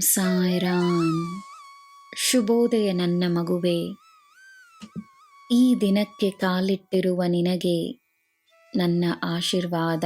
ಸಾಯ್ರಾಮ್. ಶುಭೋದಯ ನನ್ನ ಮಗುವೆ. ಈ ದಿನಕ್ಕೆ ಕಾಲಿಟ್ಟಿರುವ ನಿನಗೆ ನನ್ನ ಆಶೀರ್ವಾದ.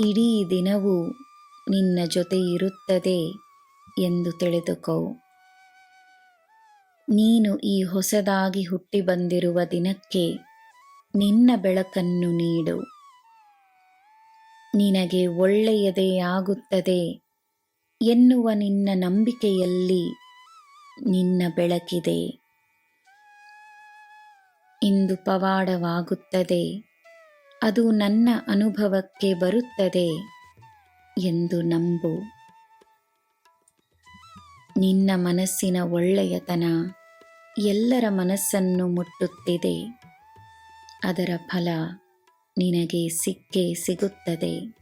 ಇಡೀ ದಿನವೂ ನಿನ್ನ ಜೊತೆ ಇರುತ್ತದೆ ಎಂದು ತಿಳಿದುಕೋ. ನೀನು ಈ ಹೊಸದಾಗಿ ಹುಟ್ಟಿ ಬಂದಿರುವ ದಿನಕ್ಕೆ ನಿನ್ನ ಬೆಳಕನ್ನು ನೀಡು. ನಿನಗೆ ಒಳ್ಳೆಯದೇ ಆಗುತ್ತದೆ. ಎನ್ನುವ ನಿನ್ನ ನಂಬಿಕೆಯಲ್ಲಿ ನಿನ್ನ ಬೆಳಕಿದೆ. ಇಂದು ಪವಾಡವಾಗುತ್ತದೆ. ಅದು ನನ್ನ ಅನುಭವಕ್ಕೆ ಬರುತ್ತದೆ ಎಂದು ನಂಬು. ನಿನ್ನ ಮನಸ್ಸಿನ ಒಳ್ಳೆಯತನ ಎಲ್ಲರ ಮನಸ್ಸನ್ನು ಮುಟ್ಟುತ್ತಿದೆ. ಅದರ ಫಲ ನಿನಗೆ ಸಿಕ್ಕೇ ಸಿಗುತ್ತದೆ.